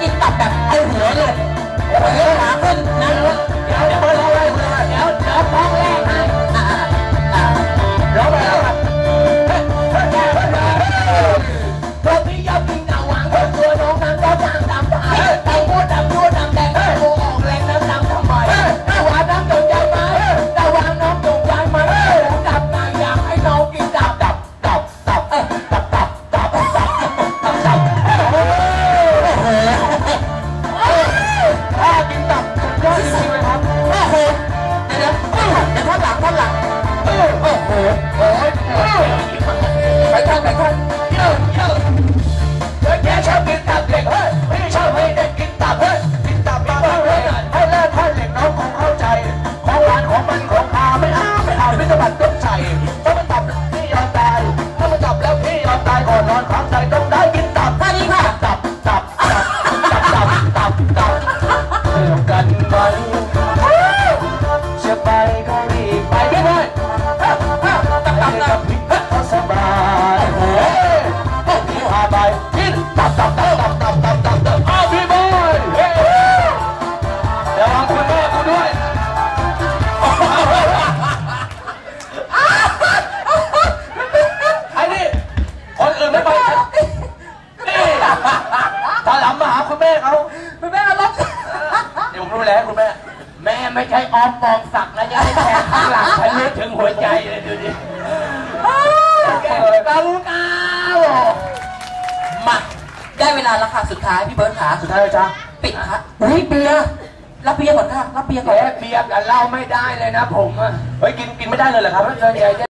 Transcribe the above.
กินตับแบบเต็มหัวเลย ทำไมครับนี่ตาลับมาหาคุณแม่เขาคุณแม่รับเดี๋ยวผมรู้แล้วคุณแม่ แม่ไม่ใช่ออมปองศักดิ์นะยังแทงข้างหลังฉันรู้ถึงหัวใจเลยดูดิตาลูกอ้าวมาได้เวลาราคาสุดท้ายพี่เบิร์ดขาสุดท้ายแล้วจ้าปิดครับเฮ้ยเบียรับเบียร์ก่อนค่ะรับเบียร์ก่อนเบียร์กัเหล้าไม่ได้เลยนะผมเฮ้ยกินกินไม่ได้เลยเหรอครับ